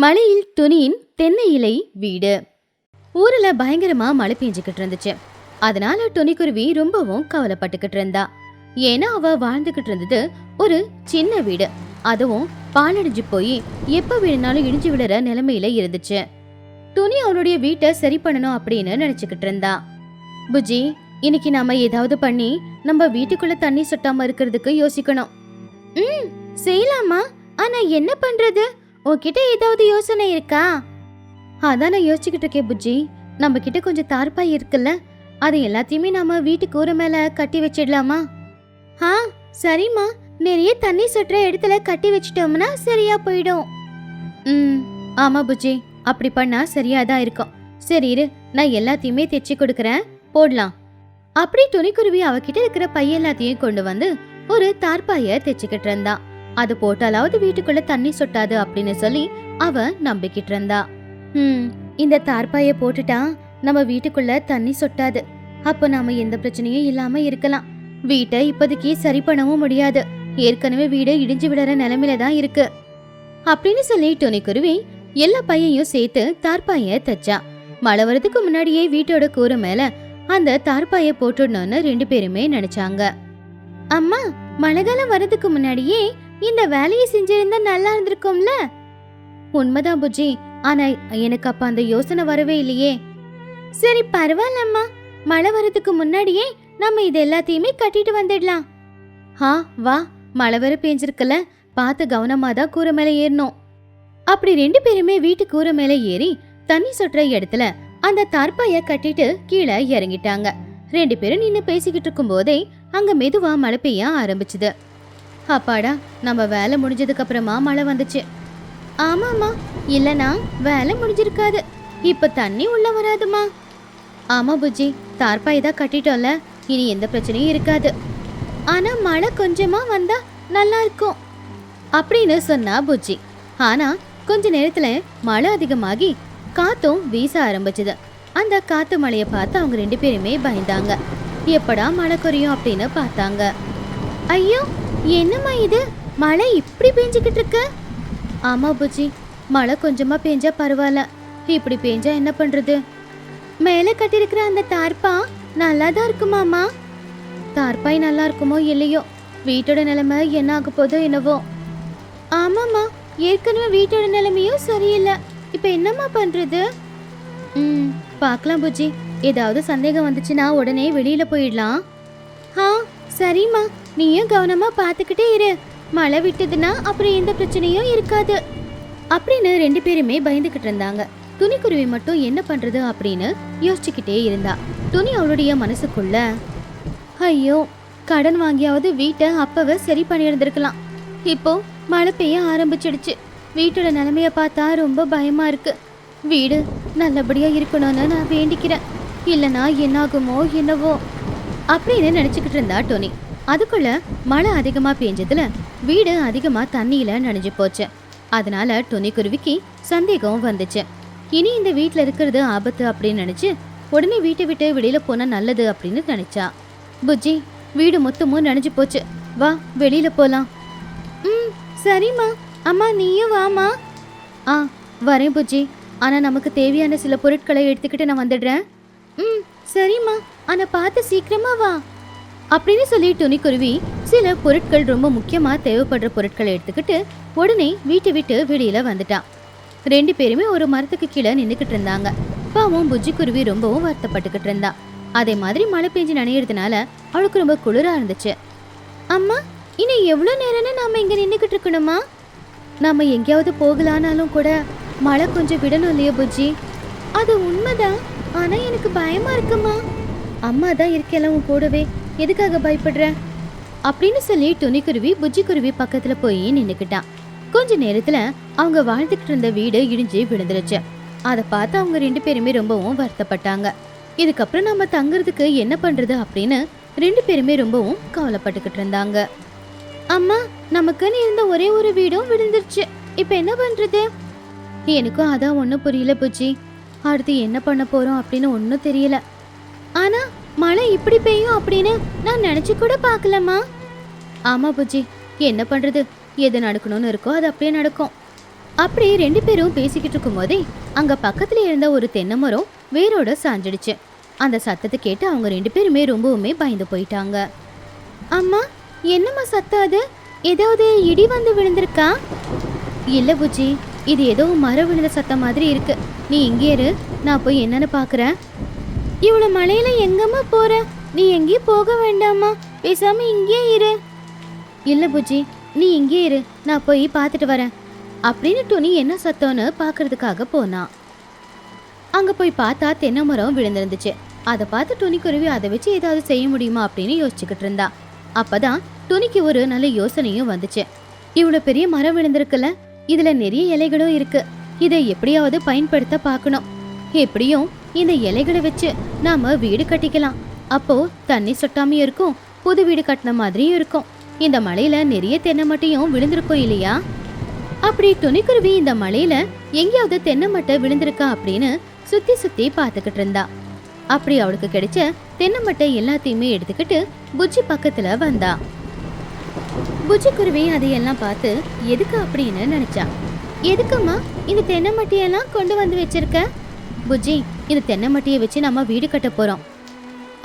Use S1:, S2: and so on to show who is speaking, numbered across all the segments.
S1: மலையில் துணியின் தென்னை இலை வீடு. ஊர்ல பயங்கரமா மழை பெஞ்சுக்கிட்டு இருந்துச்சு. அதனால துணிக்குருவி ரொம்பவும் கவலைப்பட்டுக்கிட்டு இருந்தா. ஏன்னா அவ வாழ்ந்துகிட்டு இருந்தது ஒரு சின்ன வீடு. அதுவும் பாலடைஞ்சு போய் எப்ப வேணும்னாலும் இடிஞ்சு விடுற நிலைமையில இருந்துச்சு. துணி அவளுடைய வீட்டை சரி பண்ணணும் அப்படின்னு நினைச்சுக்கிட்டு இருந்தா. புஜி இன்னைக்கு நாம ஏதாவது பண்ணி நம்ம வீட்டுக்குள்ள தண்ணி சொட்டாம இருக்கிறதுக்கு யோசிக்கணும். ம் செய்யலாமா? ஆனா என்ன பண்றது? உன்கிட்ட ஏதாவது யோசனை இருக்கா? அதான் நான் யோசிச்சுக்கிட்டு இருக்கேன் புஜ்ஜி. நம்ம கிட்ட கொஞ்சம் தார்பாய் இருக்குல்ல? அது எல்லாத்தையுமே நாம வீட்டு கூரை மேல கட்டி வச்சிடலாமா? ஆ சரிம்மா. நிறைய தண்ணி சொட்டுற இடத்துல கட்டி வச்சிட்டோம்னா சரியா போயிடும். ம் ஆமா புஜ்ஜி. அப்படி பண்ணா சரியா தான் இருக்கும். சரி இரு நான் எல்லாத்தையுமே தைச்சு கொடுக்குறேன். போடலாம். அப்படி துணிக்குருவி அவகிட்ட இருக்கிற பைய எல்லாத்தையும் கொண்டு வந்து ஒரு தார்பாய தைச்சுக்கிட்டு இருந்தான். அது போட்டாலாவது வீட்டுக்குள்ள தண்ணி சொட்டாது அப்படின்னு சொல்லி அவ நம்பிக்கிட்டு இருந்தா ம் இந்த தார்பாய போட்டுட்டா நம்ம வீட்டுக்குள்ள தண்ணி சொட்டாது. அப்ப நாம எந்த பிரச்சனையும் இல்லாம இருக்கலாம். வீட்டை இப்போதைக்கு சரி பண்ணவும் முடியாது. ஏற்கனவே வீடு இடிஞ்சு விடுற நிலைமையில தான் இருக்கு. அப்படின்னு சொல்லி துணிக்குருவி எல்லா பையையும் சேர்த்து தார்பாய தைச்சா. மழை வரதுக்கு முன்னாடியே வீட்டோட கூரை மேல அந்த தார்பாய போட்டுடணும்னு ரெண்டு பேருமே நினைச்சாங்க. அம்மா மழைக்காலம் வரதுக்கு முன்னாடியே இந்த வேலையை செஞ்சிருந்தா நல்லா இருந்திருக்கும்ல? உண்மைதான் புஜி ஆனா எனக்கு அப்ப அந்த யோசனை வரவே இல்லையே. சரி பரவாயில்லம்மா. மழை வரதுக்கு முன்னாடியே நம்ம இது எல்லாத்தையுமே கட்டிட்டு வந்துடலாம். ஆ வா. மழை வர பேஞ்சிருக்கல. பார்த்து கவனமா தான் கூரை மேல ஏறணும். அப்படி ரெண்டு பேருமே வீட்டு கூரை மேல ஏறி தண்ணி சொட்டுற இடத்துல அந்த தார்பாய கட்டிட்டு கீழே இறங்கிட்டாங்க. ரெண்டு பேரும் நின்னு பேசிக்கிட்டு இருக்கும் போதே அங்க மெதுவா மழை பெய்ய ஆரம்பிச்சுது. அப்பாடா நம்ம வேலை முடிஞ்சதுக்கப்புறமா மழை வந்துச்சு. ஆமாம்மா இல்லைனா வேலை முடிஞ்சிருக்காது. இப்போ தண்ணி உள்ளே வராதுமா. ஆமாம் புஜ்ஜி தார்பாய் தான் கட்டிட்டோம்ல இனி எந்த பிரச்சனையும் இருக்காது. ஆனால் மழை கொஞ்சமாக வந்தால் நல்லா இருக்கும். அப்படின்னு சொன்னா புஜ்ஜி ஆனால் கொஞ்ச நேரத்தில் மழை அதிகமாகி காத்தும் வீச ஆரம்பிச்சது. அந்த காத்து மழையை பார்த்து அவங்க ரெண்டு பேருமே பயந்தாங்க. எப்படா மழை குறையும் அப்படின்னு பார்த்தாங்க. ஐயோ என்னம்மா இது? மழை இப்படி பெஞ்சுக்கிட்டு இருக்கு ஆமாம் புஜி. மழை கொஞ்சமாக பெஞ்சா பரவாயில்ல. இப்படி பெஞ்சா என்ன பண்ணுறது மேலே கட்டியிருக்கிற அந்த தார்ப்பா நல்லா தான் இருக்குமாம்மா? தார்ப்பாய் நல்லா இருக்குமோ இல்லையோ? வீட்டோட நிலைமை என்ன ஆக போதோ என்னவோ? ஆமாம்மா. ஏற்கனவே வீட்டோட நிலைமையும் சரியில்லை. இப்போ என்னம்மா பண்ணுறது ம் பார்க்கலாம் புஜி. ஏதாவது சந்தேகம் வந்துச்சுன்னா உடனே வெளியில் போயிடலாம். ஆ சரிம்மா. நீயும் கவனமாக பார்த்துக்கிட்டே இரு. மழை விட்டதுன்னா அப்புறம் எந்த பிரச்சனையும் இருக்காது. அப்படின்னு ரெண்டு பேருமே பயந்துக்கிட்டு இருந்தாங்க. துணிக்குருவி மட்டும் என்ன பண்ணுறது அப்படின்னு யோசிச்சுக்கிட்டே இருந்தா. துணி அவளுடைய மனசுக்குள்ள ஐயோ கடன் வாங்கியாவது வீட்டை அப்பவே சரி பண்ணியிருந்திருக்கலாம் இப்போ மழை பெய்ய ஆரம்பிச்சிடுச்சு. வீட்டோட நிலைமைய பார்த்தா ரொம்ப பயமா இருக்கு. வீடு நல்லபடியா இருக்கணும்னு நான் வேண்டிக்கிறேன். இல்லைனா என்னாகுமோ என்னவோ அப்படின்னு நினச்சிக்கிட்டு இருந்தா டோனி. அதுக்குள்ள மழை அதிகமாக பேஞ்சதுல வீடு அதிகமாக தண்ணியில் நனைஞ்சு போச்சு. அதனால துணிக்குருவிக்கு சந்தேகம் வந்துச்சு. இனி இந்த வீட்டில் இருக்கிறது ஆபத்து அப்படின்னு நினச்சி உடனே வீட்டை விட்டு வெளியில் போனால் நல்லது அப்படின்னு நினச்சா. புஜ்ஜி வீடு மொத்தமும் நனைஞ்சு போச்சு. வா வெளியில் போகலாம் ம் சரிம்மா. அம்மா நீயும் வாமா ஆ வரேன் புஜ்ஜி. ஆனால் நமக்கு தேவையான சில பொருட்களை எடுத்துக்கிட்டு நான் வந்துடுறேன். ம் சரிம்மா. ஆனால் பார்த்து சீக்கிரமா வா. அப்படின்னு சொல்லி துணிக்குருவி சில பொருட்கள் ரொம்ப முக்கியமாக தேவைப்படுற பொருட்களை எடுத்துக்கிட்டு உடனே வீட்டை விட்டு வெளியில் வந்துட்டான் ரெண்டு பேருமே ஒரு மரத்துக்கு கீழே நின்றுக்கிட்டு இருந்தாங்க. பாவம் புஜ்ஜி குருவி ரொம்பவும் வருத்தப்பட்டுக்கிட்டு இருந்தா. அதே மாதிரி மழை பெஞ்சு நனையிறதுனால அவளுக்கு ரொம்ப குளிராக இருந்துச்சு. அம்மா இன்னும் எவ்வளோ நேரம்னு நாம் இங்கே நின்றுக்கிட்டு இருக்கணுமா? நாம் எங்கேயாவது போகலானாலும் கூட மழை கொஞ்சம் விடணும் இல்லையா புஜ்ஜி? அது உண்மைதான். ஆனால் எனக்கு பயமாக இருக்குமா? அம்மா தான் இருக்கெல்லாம் உன் கூடவே. எதுக்காக பயப்படுற? அப்படின்னு சொல்லி துணிக்குருவி புஜ்ஜி குருவி பக்கத்துல போய் நின்னுக்கிட்டான். கொஞ்ச நேரத்துல அவங்க வாழ்ந்துகிட்டு இருந்த வீடு இடிஞ்சு விழுந்துருச்சு. அதை பார்த்து அவங்க ரெண்டு பேருமே ரொம்பவும் வருத்தப்பட்டாங்க. இதுக்கப்புறம் நம்ம தங்குறதுக்கு என்ன பண்றது அப்படின்னு ரெண்டு பேருமே ரொம்பவும் கவலைப்பட்டுக்கிட்டு இருந்தாங்க. அம்மா நமக்குன்னு இருந்த ஒரே ஒரு வீடும் விழுந்துருச்சு. இப்போ என்ன பண்றது? எனக்கும் அதான் ஒன்றும் புரியல புஜ்ஜி. அடுத்து என்ன பண்ண போறோம் அப்படின்னு ஒன்றும் தெரியல. ஆனா மழை இப்படி பெய்யும் அப்படின்னு நான் நினைச்சு கூட பார்க்கலம்மா. ஆமா புஜ்ஜி என்ன பண்றது? எது நடக்கணும்னு இருக்கோ அது அப்படியே நடக்கும். அப்படி ரெண்டு பேரும் பேசிக்கிட்டு இருக்கும் போதே அங்க பக்கத்துல இருந்த ஒரு தென்னை மரம் வேரோட சாஞ்சிடுச்சு. அந்த சத்தத்தை கேட்டு அவங்க ரெண்டு பேருமே ரொம்பவுமே பயந்து போயிட்டாங்க. அம்மா என்னம்மா சத்தம் அது? ஏதாவது இடி வந்து விழுந்திருக்கா? இல்ல புஜி இது ஏதோ மரம் விழுந்த சத்தம் மாதிரி இருக்கு. நீ இங்கே இரு நான் போய் என்னன்னு பாக்குறேன். இவ்வளோ மழையில எங்கம்மா போற? நீ எங்கேயும் போக வேண்டாமா பேசாம இங்கேயே இரு. இல்லை புஜி நீ இங்கே இரு. நான் போய் பார்த்துட்டு வரேன். அப்படின்னு துணி என்ன சத்தம்னு பார்க்கறதுக்காக போனான் அங்கே போய் பார்த்தா தென்னை மரம் விழுந்திருந்துச்சு. அதை பார்த்து துணிக்குருவி அதை வச்சு ஏதாவது செய்ய முடியுமா அப்படின்னு யோசிச்சுக்கிட்டு இருந்தா. அப்பதான் துணிக்கு ஒரு நல்ல யோசனையும் வந்துச்சு. இவ்வளோ பெரிய மரம் விழுந்திருக்குல்ல? இதில் நிறைய இலைகளும் இருக்கு. இதை எப்படியாவது பயன்படுத்த பார்க்கணும். எப்படியும் இந்த இலைகளை வச்சு நாம வீடு கட்டிக்கலாம். அப்போ தண்ணி சொட்டாமையும் இருக்கும் புது வீடு கட்டின மாதிரியும் இருக்கும். இந்த மலையில நிறைய தென்னை மட்டையும் விழுந்திருக்கும் இல்லையா? அப்படி துணிக்குருவி இந்த மலையில எங்கேயாவது தென்னை மட்டை விழுந்திருக்கா அப்படின்னு சுத்தி சுத்தி பார்த்துக்கிட்டு இருந்தா. அப்படி அவளுக்கு கிடைச்ச தென்னை மட்டை எல்லாத்தையுமே எடுத்துக்கிட்டு புஜ்ஜி பக்கத்துல வந்தா. புஜ்ஜி குருவி அதையெல்லாம் பார்த்து எதுக்கு அப்படின்னு நினைச்சா. எதுக்கும்மா இந்த தென்னை மட்டையெல்லாம் கொண்டு வந்து வச்சிருக்க? புஜ்ஜி இந்த தென்னை மட்டையை வச்சு நம்ம வீடு கட்ட போறோம்.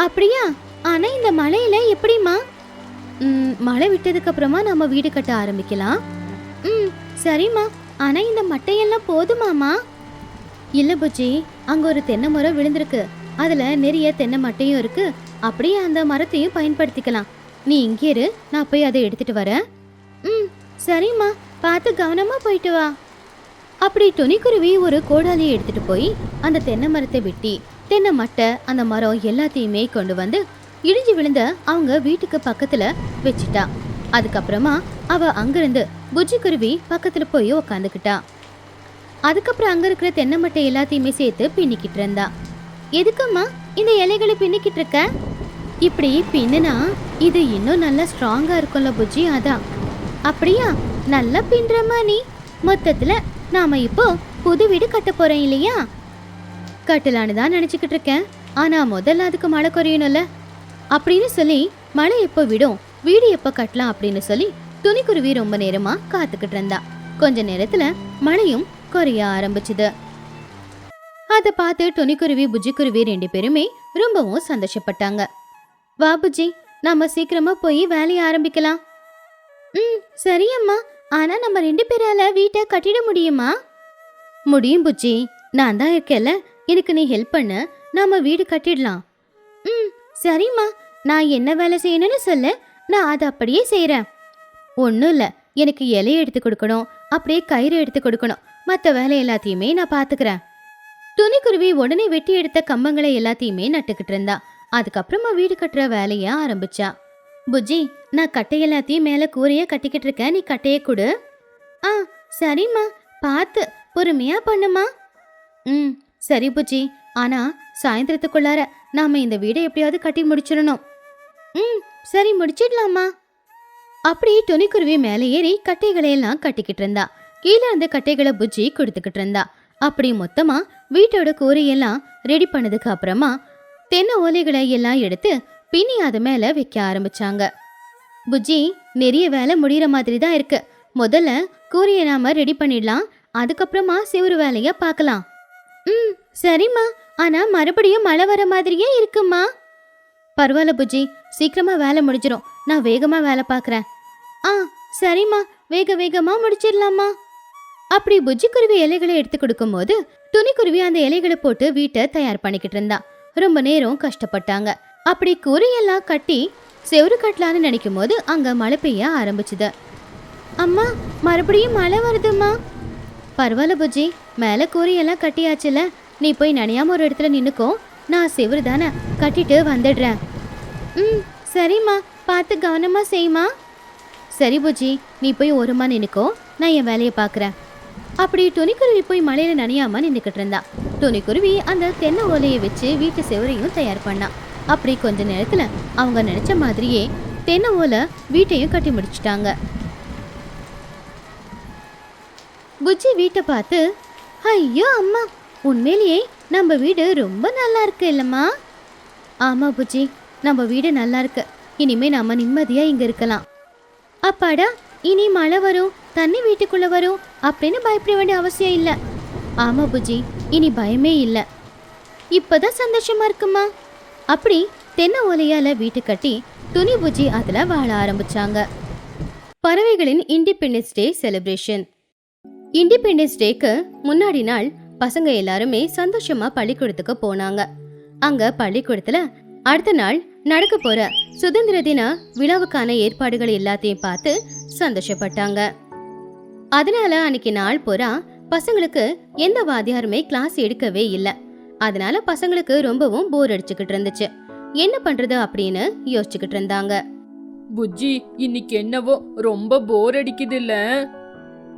S1: அப்படியா? ஆனா இந்த மலையில எப்படிம்மா? மழை விட்டதுக்கு அப்புறமா நம்ம வீடு கட்ட ஆரம்பிக்கலாம். ம் சரிம்மா. ஆனா இந்த மட்டையெல்லாம் போதுமாமா இல்ல புஜ்ஜி அங்க ஒரு தென்னை மரம் விழுந்திருக்கு. அதுல நிறைய தென்னை மட்டையும் இருக்கு. அப்படியே அந்த மரத்தையும் பயன்படுத்திக்கலாம். நீ இங்கே இரு நான் போய் அதை எடுத்துட்டு வரேன். ம் சரிம்மா. பார்த்து கவனமா போயிட்டு வா. அப்படி துணிக்குருவி ஒரு கோடாலியை எடுத்துட்டு போய் அந்த தென்னை மரத்தை வெட்டி தென்னை மட்டை அந்த மரம் எல்லாத்தையுமே கொண்டு வந்து இடிஞ்சு விழுந்த அவங்க வீட்டுக்கு பக்கத்துல வச்சிட்டா. அதுக்கப்புறமா அவ அங்கிருந்து புஜ்ஜி குருவி பக்கத்துல போய் உக்காந்துக்கிட்டா. அதுக்கப்புறம் அங்க இருக்கிற தென்னை மட்டை எல்லாத்தையுமே சேர்த்து பின்னிக்கிட்டு இருந்தா. எதுக்கம்மா இந்த இலைகளை பின்னிக்கிட்டு இருக்க? இப்படி பின்னுனா இது இன்னும் நல்லா ஸ்ட்ராங்கா இருக்கும்ல புஜ்ஜி அதான். அப்படியா? நல்லா பின்றமா நீ. மொத்தத்துல நாம இப்போ புது வீடு கட்ட போறோம் இல்லையா? கட்டலான்னு தான் நினச்சிக்கிட்டு இருக்கேன். ஆனால் முதல்ல அதுக்கு மழை குறையணும்ல அப்படின்னு சொல்லி மழை எப்போ விடும் வீடு எப்போ கட்டலாம் அப்படின்னு சொல்லி துணிக்குருவி ரொம்ப நேரமாக காத்துக்கிட்டு இருந்தா. கொஞ்ச நேரத்தில் மழையும் குறைய ஆரம்பிச்சுது. அதை பார்த்து துணிக்குருவி புஜிக்குருவி ரெண்டு பேருமே ரொம்பவும் சந்தோஷப்பட்டாங்க. வா புஜி நாம சீக்கிரமா போய் வேலையை ஆரம்பிக்கலாம். ம் சரி ஆனா நம்ம ரெண்டு பேரால வீட்டை கட்டிட முடியுமா? முடியும் புஜ்ஜி நான் தான் இருக்கல எனக்கு நீ ஹெல்ப் பண்ணு. நாம வீடு கட்டிடலாம். ம் சரிம்மா. நான் என்ன வேலை செய்யணும்னு சொல்லு. நான் அதை அப்படியே செய்கிறேன் ஒன்றும் இல்லை. எனக்கு இலையை எடுத்து கொடுக்கணும். அப்படியே கயிறு எடுத்து கொடுக்கணும். மற்ற வேலை எல்லாத்தையுமே நான் பார்த்துக்கிறேன். துணிக்குருவி உடனே வெட்டி எடுத்த கம்பங்களை எல்லாத்தையுமே நட்டுக்கிட்டு இருந்தா. அதுக்கப்புறமா வீடு கட்டுற வேலைய ஆரம்பிச்சா. புஜ்ஜி நான் கட்டை எல்லாத்தையும் மேலே கூரையே கட்டிக்கிட்டு இருக்கேன். நீ கட்டையை கொடு. ஆ சரிம்மா. பார்த்து. பொறுமையாக பண்ணுமா? ம் சரி புஜ்ஜி ஆனால் சாயந்தரத்துக்குள்ளார நாம் இந்த வீடை எப்படியாவது கட்டி முடிச்சிடணும். ம் சரி முடிச்சிடலாமா? அப்படி துணிக்குருவி மேலே ஏறி கட்டைகளை எல்லாம் கட்டிக்கிட்டு இருந்தா. கீழே இருந்த கட்டைகளை புஜ்ஜி கொடுத்துக்கிட்டு இருந்தா. அப்படி மொத்தமா வீட்டோட கூரையெல்லாம் ரெடி பண்ணதுக்கு அப்புறமா தென்னை ஓலைகளை எல்லாம் எடுத்து பின்னி அது மேல வைக்க ஆரம்பிச்சாங்க. புஜ்ஜி நிறைய வேலை முடியிற மாதிரி தான் இருக்கு. முதல்ல கூரையை நாம ரெடி பண்ணிடலாம். அதுக்கப்புறமா சிவரு வேலைய பார்க்கலாம். ம் சரிம்மா. ஆனால் மறுபடியும் மழை வர மாதிரியே இருக்குமா? பரவாயில்ல புஜ்ஜி சீக்கிரமாக வேலை முடிஞ்சிடும் நான் வேகமாக வேலை பார்க்குறேன். ஆ சரிம்மா. வேக வேகமாக முடிச்சிடலாமா அப்படி புஜ்ஜிக்குருவி இலைகளை எடுத்து கொடுக்கும்போது துணிக்குருவி அந்த இலைகளை போட்டு வீட்டை தயார் பண்ணிக்கிட்டு இருந்தா. ரொம்ப நேரம் கஷ்டப்பட்டாங்க. அப்படி கூரையெல்லாம் கட்டி செவுரு கட்டலான்னு நினைக்கும் போது அங்கே மழை பெய்ய ஆரம்பிச்சுது. அம்மா மறுபடியும் மழை வருதும்மா. பரவாயில்ல புஜ்ஜி மேலே கூரையெல்லாம் கட்டியாச்சுல. நீ போய் நனையாம ஒரு இடத்துல நின்னுக்கோ. நான் செவுரு தானே கட்டிட்டு வந்துடுறேன். ம் சரிம்மா பார்த்து கவனமாக செய்யுமா. சரி புஜி நீ போய் ஓரமாக நின்னுக்கோ நான் என் வேலையை பார்க்குறேன். அப்படி துணிக்குருவி போய் மழையில் நனையாம நின்றுக்கிட்டு இருந்தா. துணிக்குருவி அந்த தென்னை ஓலையை வச்சு வீட்டு செவரையும் தயார் பண்ணான் அப்படி கொஞ்ச நேரத்தில் அவங்க நினச்ச மாதிரியே தென்னை ஓலை வீட்டையும் கட்டி முடிச்சிட்டாங்க. புஜ்ஜி வீட்டை பார்த்து ஐயோ அம்மா உண்மையிலேயே நம்ம வீடு ரொம்ப நல்லா இருக்கு இல்லம்மா. ஆமாம் புஜ்ஜி நம்ம வீடு நல்லா இருக்கு. இனிமே நம்ம நிம்மதியாக இங்கே இருக்கலாம். அப்பாடா இனி மழை வரும் தண்ணி வீட்டுக்குள்ள வரும் அப்படின்னு பயப்பட வேண்டிய அவசியம் இல்லை. ஆமாம் புஜி இனி பயமே இல்லை. இப்போதான் சந்தோஷமா இருக்குமா? அப்படி தென்னை ஓலையால வீட்டு கட்டி துணி பூஜி அதுல வாழ ஆரம்பிச்சாங்க. பறவைகளின் இண்டிபெண்டன்ஸ் டே செலிப்ரேஷன் இண்டிபெண்டன்ஸ் டேக்கு முன்னாடி நாள் பசங்க எல்லாருமே சந்தோஷமா பள்ளிக்கூடத்துக்கு போனாங்க. அங்க பள்ளிக்கூடத்துல அடுத்த நாள் நடக்க போற சுதந்திர தின விழாவுக்கான ஏற்பாடுகள் எல்லாத்தையும் பார்த்து சந்தோஷப்பட்டாங்க. அதனால அன்னைக்கு நாள் பூரா பசங்களுக்கு எந்த வாத்தியாருமே கிளாஸ் எடுக்கவே இல்லை. அதனால பசங்களுக்கு ரொம்பவும் போர் அடிச்சுக்கிட்டு இருந்துச்சு. என்ன பண்றது அப்படின்னு யோசிச்சுக்கிட்டு இருந்தாங்க.
S2: புஜ்ஜி இன்னைக்கு என்னவோ ரொம்ப போர் அடிக்குது இல்ல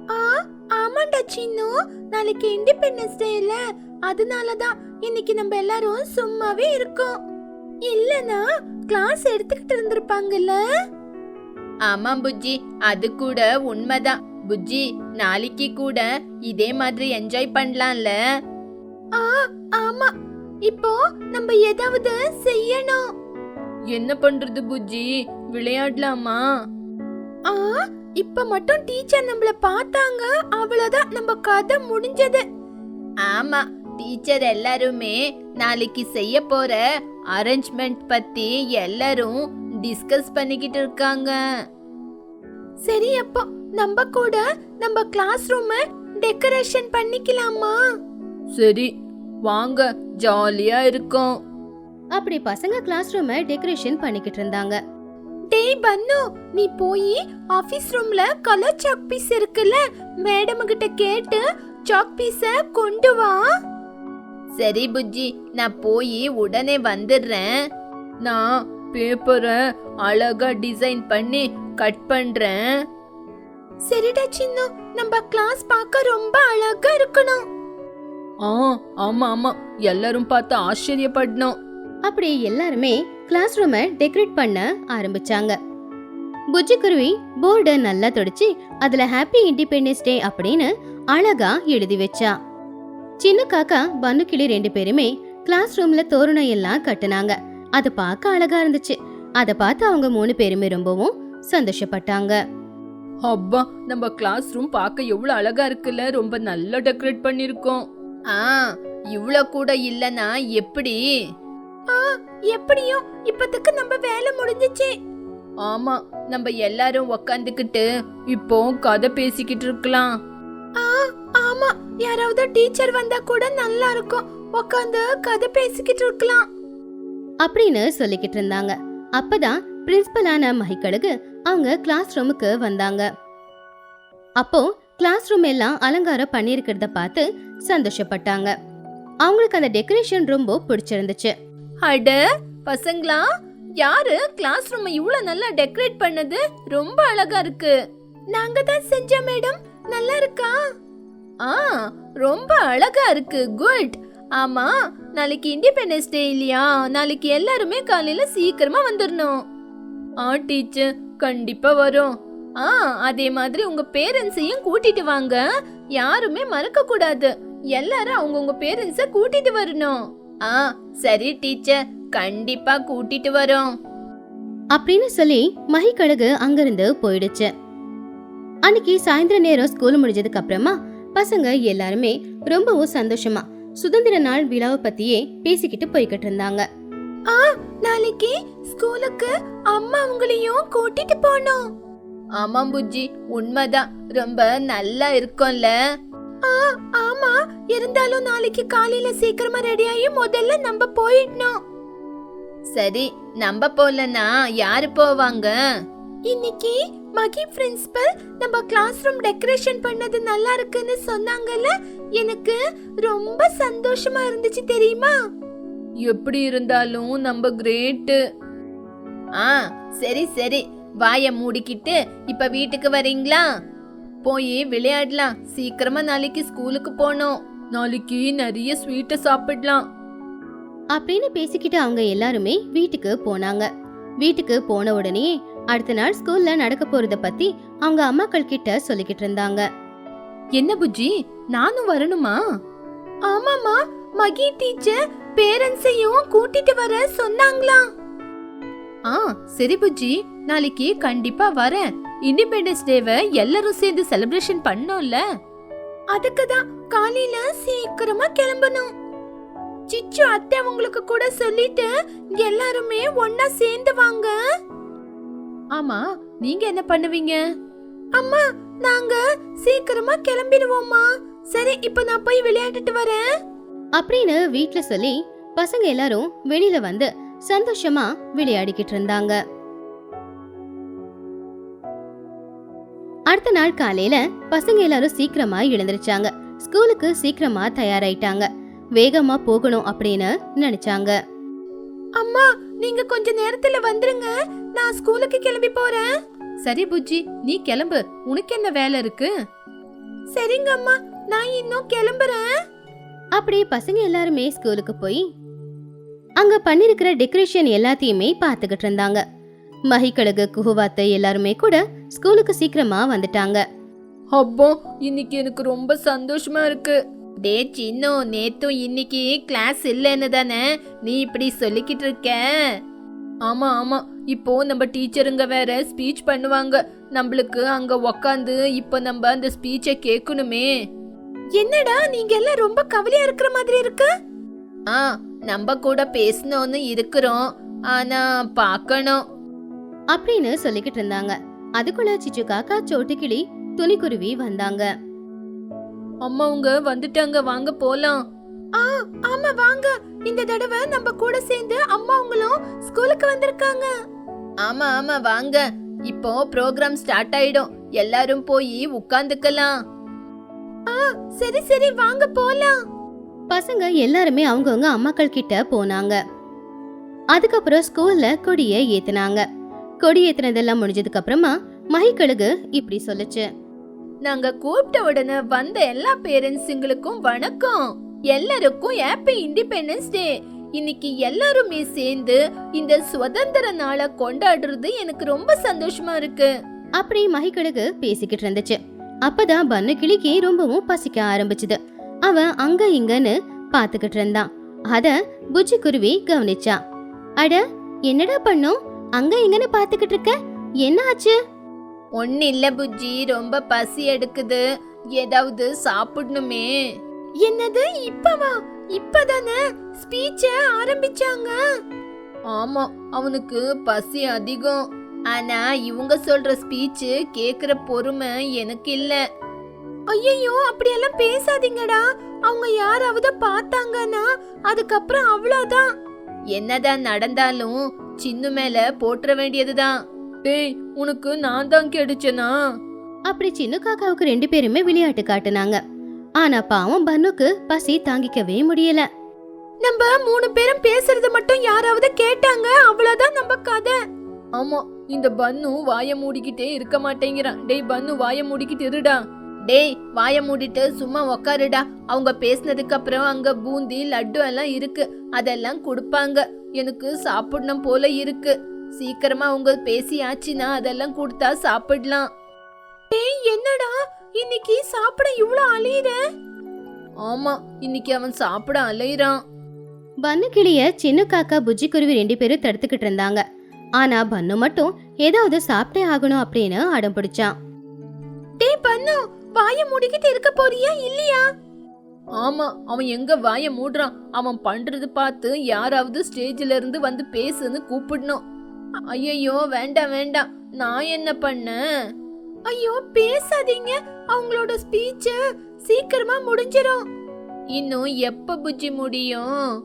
S3: ஆ ஆமாண்டா சின்னு. நாளைக்கு இண்டிபெண்டன்ஸ் டே இல்ல அதனால தான் இன்னைக்கு நம்ம எல்லாரும் சும்மாவே இருக்கோம். இல்லனா கிளாஸ் எடுத்துக்கிட்டு இருந்திருப்பாங்கல்ல?
S2: ஆமா புஜ்ஜி அது கூட உண்மைதான். புஜ்ஜி நாளைக்கு கூட இதே மாதிரி என்ஜாய் பண்ணலாம்ல.
S3: ஆ ஆமா. இப்போ நம்ம ஏதாவது செய்யணும்.
S2: என்ன பண்றது புஜ்ஜி விளையாடலாமா?
S3: ஆ இப்ப மட்டும் டீச்சர் நம்மள பார்த்தாங்க. அவ்வளவுதான். நம்ம கதை முடிஞ்சது.
S2: ஆமா. டீச்சர் எல்லாருமே நாளைக்கு செய்ய போற அரேஞ்ச்மெண்ட் பத்தி எல்லாரும் டிஸ்கஸ் பண்ணிக்கிட்டு இருக்காங்க.
S3: சரி அப்போ நம்ம கூட நம்ம கிளாஸ் ரூம் டெக்கரேஷன் பண்ணிக்கலாமா?
S2: சரி வாங்க ஜாலியா இருக்கோம்.
S1: அப்படி பசங்க கிளாஸ் ரூமை டெக்கரேஷன் பண்ணிக்கிட்டு இருந்தாங்க.
S3: டேய் பன்னு நீ போய் ஆபீஸ் ரூம்ல கலர் சாக் பீஸ் இருக்குல்ல மேடம் கிட்ட கேட்டு சாக் பீஸ கொண்டு வா.
S2: சரி புஜ்ஜி நான் போய் உடனே வந்துடுறேன். நான் பேப்பரை அழகா டிசைன் பண்ணி கட் பண்றேன்.
S3: சரிடா சின்னு நம்ம கிளாஸ் பார்க்க ரொம்ப அழகா இருக்கணும்.
S2: ஆ ஆமா ஆமா. எல்லாரும் பார்த்து ஆச்சரியப்படணும்
S1: அப்படி எல்லாருமே கிளாஸ் ரூமை டெக்கரேட் பண்ண ஆரம்பிச்சாங்க. புஜ்ஜி குருவி போர்டை நல்லா தொடச்சு அதுல ஹாப்பி இண்டிபெண்டன்ஸ் டே அப்படின்னு அழகா எழுதி வச்சா. சின்ன காக்கா பன்னுக்கிளி ரெண்டு பேருமே கிளாஸ் ரூம்ல தோரணம் எல்லாம் கட்டுனாங்க. அது பார்க்க அழகா இருந்துச்சு. அதை பார்த்து அவங்க மூணு பேருமே ரொம்பவும் சந்தோஷப்பட்டாங்க.
S2: அப்பா நம்ம கிளாஸ் ரூம் பார்க்க எவ்வளவு அழகா இருக்குல்ல. ரொம்ப நல்லா டெக்கரேட் பண்ணிருக்கோம் ஆ இவ்ளோ கூட இல்லனா எப்படி?
S3: ஆ எப்படியும் இப்பத்துக்கு நம்ம வேலை முடிஞ்சிச்சு.
S2: ஆமா நம்ம எல்லாரும் உக்காந்துக்கிட்டு இப்போ கதை பேசிக்கிட்டு இருக்கலாம்.
S3: ஆ ஆமா யாராவது டீச்சர் வந்தா கூட நல்லா இருக்கும். உட்காந்து கதை பேசிக்கிட்டு இருக்கலாம்.
S1: அப்படின்னு சொல்லிக்கிட்டு இருந்தாங்க. அப்பதான் பிரின்சிபலான மகிக்கழுகு அவங்க கிளாஸ் ரூமுக்கு வந்தாங்க. அப்போ கிளாஸ் ரூம் எல்லாம் அலங்காரம் பண்ணியிருக்கிறத பார்த்து சந்தோஷப்பட்டாங்க. அவங்களுக்கு அந்த டெக்கரேஷன் ரொம்ப பிடிச்சிருந்துச்சு.
S2: அட பசங்களா யாரு கிளாஸ் ரூம் இவ்வளவு நல்லா டெக்கரேட் பண்ணது? ரொம்ப அழகா இருக்கு.
S3: நாங்க தான் செஞ்சோம் மேடம் நல்லா இருக்கா?
S2: ஆ ரொம்ப அழகா இருக்கு. குட் ஆமா நாளைக்கு இண்டிபெண்டன்ஸ் டே இல்லையா? நாளைக்கு எல்லாருமே காலையில சீக்கிரமா வந்துடணும் ஆ டீச்சர் கண்டிப்பா வரும். ஆ அதே மாதிரி உங்க பேரண்ட்ஸையும் கூட்டிட்டு வாங்க. யாருமே மறக்க கூடாது. எல்லாரும் அவங்கவுங்க பேரண்ட்ஸ கூட்டிட்டு வரணும். ஆ சரி டீச்சர் கண்டிப்பா கூட்டிட்டு வரோம்.
S1: அப்படின்னு சொல்லி மகிக்கழுகு அங்கிருந்து போயிடுச்சு. அன்னைக்கு சாயந்தர நேரம் ஸ்கூல் முடிஞ்சதுக்கு அப்புறமா பசங்க எல்லாருமே ரொம்பவும் சந்தோஷமா சுதந்திர நாள் விழாவை பத்தியே பேசிக்கிட்டு போய்கிட்டு இருந்தாங்க.
S3: ஆ நாளைக்கு ஸ்கூலுக்கு அம்மா உங்களையும் கூட்டிட்டு போனோம்
S2: ஆமாம் புஜ்ஜி உண்மைதான். ரொம்ப நல்லா இருக்கும்ல.
S3: ஆ ஆமா. இருந்தாலும் நாளைக்கு காலையில சீக்கிரமா ரெடி ஆகி முதல்ல நம்ம போயிடணும்.
S2: சரி நம்ம போலனா யாரு போவாங்க?
S3: இன்னைக்கு மகி பிரின்சிபல் நம்ம கிளாஸ் ரூம் டெக்கரேஷன் பண்ணது நல்லா இருக்குன்னு சொன்னாங்கல்ல? எனக்கு ரொம்ப சந்தோஷமா இருந்துச்சு தெரியுமா?
S2: எப்படி இருந்தாலும் நம்ம கிரேட்டு ஆ சரி சரி. வாய மூடிக்கிட்டு இப்ப வீட்டுக்கு வரீங்களா? போய் விளையாடலாம். சீக்கிரமா நாளைக்கு ஸ்கூலுக்கு போகணும். நாளைக்கு நிறைய ஸ்வீட்டை சாப்பிடலாம்.
S1: அப்படின்னு பேசிக்கிட்டு அவங்க எல்லாருமே வீட்டுக்கு போனாங்க. வீட்டுக்கு போன உடனே அடுத்த நாள் ஸ்கூல்ல நடக்க போறத பத்தி அவங்க அம்மாக்கள் கிட்ட சொல்லிக்கிட்டு இருந்தாங்க.
S2: என்ன புஜ்ஜி? நானும் வரணுமா?
S3: ஆமாமா மகி டீச்சர் பேரண்ட்ஸையும் கூட்டிட்டு வர சொன்னாங்களாம்.
S2: ஆ சரி புஜ்ஜி. நாளைக்கு கண்டிப்பா வரேன். இண்டிபெண்டன்ஸ் டேவை எல்லாரும் சேர்ந்து செலிப்ரேஷன் பண்ணோம்ல?
S3: அதுக்கு தான் காலையில சீக்கிரமா கிளம்பணும். சிச்சு அத்தை உங்களுக்கு கூட சொல்லிட்டு எல்லாருமே ஒன்னா சேர்ந்து வாங்க.
S2: ஆமா நீங்க என்ன பண்ணுவீங்க?
S3: அம்மா நாங்க சீக்கிரமா கிளம்பிடுவோம்மா. சரி இப்போ நான் போய் விளையாடிட்டு வரேன்.
S1: அப்படின்னு வீட்ல சொல்லி பசங்க எல்லாரும் வெளியில வந்து சந்தோஷமா விளையாடிக்கிட்டு இருந்தாங்க. அடுத்த நாள் காலையில பசங்க எல்லாரும் சீக்கிரமா எழுந்திருச்சாங்க. ஸ்கூலுக்கு சீக்கிரமா தயாராயிட்டாங்க. வேகமா போகணும் அப்படின்னு நினைச்சாங்க.
S3: அம்மா நீங்க கொஞ்ச நேரத்துல வந்துருங்க. நான் ஸ்கூலுக்கு கிளம்பி போறேன்.
S2: சரி புஜ்ஜி நீ கிளம்பு. உனக்கு என்ன வேலை இருக்கு?
S3: சரிங்க அம்மா நான் இன்னும் கிளம்புறேன்.
S1: அப்படி பசங்க எல்லாருமே ஸ்கூலுக்கு போய் அங்க பண்ணிருக்கிற டெக்கரேஷன் எல்லாத்தையுமே பார்த்துக்கிட்டு இருந்தாங்க. மகிக்கழகு குகுவாத்தை எல்லாருமே கூட ஸ்கூலுக்கு சீக்கிரமா வந்துட்டாங்க.
S2: அப்போ இன்னைக்கு எனக்கு ரொம்ப சந்தோஷமா இருக்கு. டே சின்னோ நேத்தும் இன்னைக்கு கிளாஸ் இல்லைன்னு தானே? நீ இப்படி சொல்லிக்கிட்டு இருக்க? ஆமா ஆமா. இப்போ நம்ம டீச்சருங்க வேற ஸ்பீச் பண்ணுவாங்க. நம்மளுக்கு அங்க உக்காந்து இப்போ நம்ம அந்த ஸ்பீச்சை கேட்கணுமே.
S3: என்னடா நீங்க எல்லாம் ரொம்ப கவலையா இருக்கிற மாதிரி இருக்கு?
S2: ஆ நம்ம கூட பேசணும்னு இருக்கிறோம். ஆனா பார்க்கணும்.
S1: அப்படின்னு சொல்லிக்கிட்டு இருந்தாங்க. அதுக்குள்ள சிச்சு காக்கா சோட்டுக்கிளி துணிக்குருவி வந்தாங்க.
S2: அம்மா உங்க வந்துட்டாங்க. வாங்க போலாம்.
S3: ஆ ஆமா வாங்க. இந்த தடவை நம்ம கூட சேர்ந்து அம்மாவங்களும் ஸ்கூலுக்கு வந்திருக்காங்க.
S2: ஆமா ஆமா வாங்க. இப்போ ப்ரோக்ராம் ஸ்டார்ட் ஆயிடும். எல்லாரும் போய் உட்காந்துக்கலாம்.
S3: சரி சரி வாங்க போலாம்.
S1: பசங்க எல்லாருமே அவங்கவங்க அம்மாக்கள் கிட்ட போனாங்க. அதுக்கப்புறம் ஸ்கூல்ல கொடிய ஏத்துனாங்க. கொடி ஏத்துனதெல்லாம் முடிஞ்சதுக்கு அப்புறமா மகிக்கழுகு இப்படி சொல்லுச்சு.
S2: நாங்க கூப்பிட்ட உடனே வந்த எல்லா பேரண்ட்ஸுங்களுக்கும் வணக்கம். எல்லாருக்கும் ஹாப்பி இண்டிபெண்டன்ஸ் டே இன்னைக்கு எல்லாருமே சேர்ந்து இந்த சுதந்திர நாளை கொண்டாடுறது எனக்கு ரொம்ப சந்தோஷமா இருக்கு.
S1: அப்படி மகிக்கழுகு பேசிக்கிட்டு இருந்துச்சு. அப்பதான் பன்னு கிளிக்கு ரொம்பவும் பசிக்க ஆரம்பிச்சுது. அவன் அங்க இங்கன்னு பாத்துக்கிட்டு இருந்தான். அத புஜ்ஜி குருவி கவனிச்சா. அட என்னடா பண்ணும்? அங்க இங்கன்னு பாத்துக்கிட்டு இருக்க? என்ன ஆச்சு?
S2: ஒன்னு இல்ல புஜ்ஜி ரொம்ப பசி எடுக்குது. ஏதாவது சாப்பிடணுமே.
S3: என்னது? இப்பவா? இப்பதானே? ஸ்பீச்ச ஆரம்பிச்சாங்க.
S2: ஆமா அவனுக்கு பசி அதிகம். ஆனா இவங்க சொல்ற ஸ்பீச் கேக்குற பொறுமை எனக்கு இல்ல.
S3: ஐயோ அப்படியெல்லாம் பேசாதீங்கடா. அவங்க யாராவது பார்த்தாங்கன்னா அதுக்கப்புறம் அவ்வளோதான்.
S2: என்னதான் நடந்தாலும் சின்னு மேல போட்டுற வேண்டியதுதான். டேய் உனக்கு நான் தான் கிடைச்சனா?
S1: அப்படி சின்ன காக்காவுக்கு ரெண்டு பேருமே விளையாட்டு காட்டுனாங்க. ஆனா பாவம் பன்னுக்கு பசி தாங்கிக்கவே முடியல.
S3: நம்ம மூணு பேரும் பேசுறது மட்டும் யாராவது கேட்டாங்க அவ்வளவுதான் நம்ம கதை.
S2: ஆமா இந்த பன்னு வாய மூடிக்கிட்டே இருக்க மாட்டேங்கிறான். டேய் பன்னு வாய மூடிக்கிட்டு இருடா. டேய் வாய மூடிட்டு சும்மா உக்காருடா. அவங்க பேசினதுக்கு அப்புறம் அங்க பூந்தி லட்டு எல்லாம் இருக்கு. அதெல்லாம் கொடுப்பாங்க. எனக்கு சாப்பிடணும் போல இருக்கு. சீக்கிரமா அவங்க பேசியாச்சுன்னா அதெல்லாம் கொடுத்தா சாப்பிடலாம்.
S3: ஏய் என்னடா? இன்னைக்கு சாப்பிட இவ்ளோ அழியுற
S2: ஆமா இன்னைக்கு அவன் சாப்பிட அலையிறான்
S1: பன்னு கிளிய சின்ன காக்கா புஜ்ஜி குருவி ரெண்டு பேரும் தடுத்துக்கிட்டு இருந்தாங்க. ஆனா பன்னு மட்டும் ஏதாவது சாப்பிட்டே ஆகணும் அப்படின்னு அடம் பிடிச்சான்.
S3: டேய் பண்ணு வாய மூடிக்கிட்டு இருக்க போறியா இல்லையா?
S2: ஆமா அவன் எங்க வாய மூடுறான்? அவன் பண்றது பார்த்து யாராவது ஸ்டேஜ்ல இருந்து வந்து பேசுன்னு கூப்பிடணும். ஐயையோ வேண்டாம் வேண்டாம். நான் என்ன பண்ணேன்?
S3: ஐயோ பேசாதீங்க. அவங்களோட ஸ்பீச் சீக்கிரமா முடிஞ்சிரும்.
S2: இன்னும் எப்ப புஜ்ஜி முடியும்?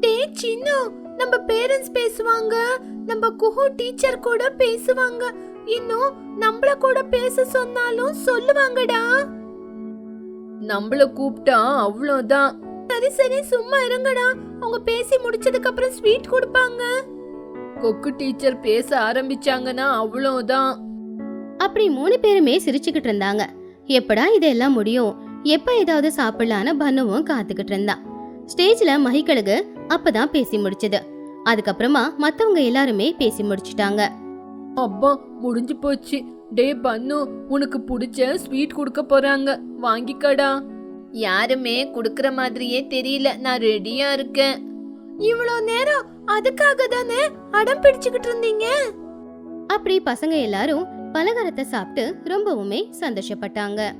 S3: டேய் சின்னு. நம்ம பேரண்ட்ஸ் பேசுவாங்க. நம்ம குஹு டீச்சர் கூட பேசுவாங்க. இன்னும் நம்மள கூட பேச சொன்னாலும் சொல்லுவாங்கடா.
S2: நம்மள கூப்பிட்டா அவ்வளோதான்.
S3: சரி சரி சும்மா இருங்கடா. அவங்க பேசி முடிச்சதுக்கு அப்புறம் ஸ்வீட் கொடுப்பாங்க.
S2: கொக்கு டீச்சர் பேச ஆரம்பிச்சாங்கன்னா அவ்வளோதான்.
S1: அப்படி மூணு பேருமே சிரிச்சுக்கிட்டு இருந்தாங்க. எப்படா இதெல்லாம் முடியும்? எப்ப ஏதாவது சாப்பிடலான்னு பன்னுவும் காத்துக்கிட்டு இருந்தான் ஸ்டேஜ்ல மகிக்கழுகு அப்பதான் பேசி முடிச்சது. அதுக்கப்புறமா மத்தவங்க எல்லாருமே பேசி முடிச்சிட்டாங்க.
S2: அப்பா முடிஞ்சு போச்சு. டே பன்னு உனக்கு பிடிச்ச ஸ்வீட் கொடுக்க போறாங்க. வாங்கிக்கடா. யாருமே குடுக்கற மாதிரியே தெரியல. நான் ரெடியா இருக்கேன்.
S3: இவ்வளோ நேரம் அதுக்காக தானே அடம் பிடிச்சுக்கிட்டு இருந்தீங்க?
S1: அப்படி பசங்க எல்லாரும் பலகாரத்தை சாப்பிட்டு ரொம்பவுமே சந்தோஷப்பட்டாங்க.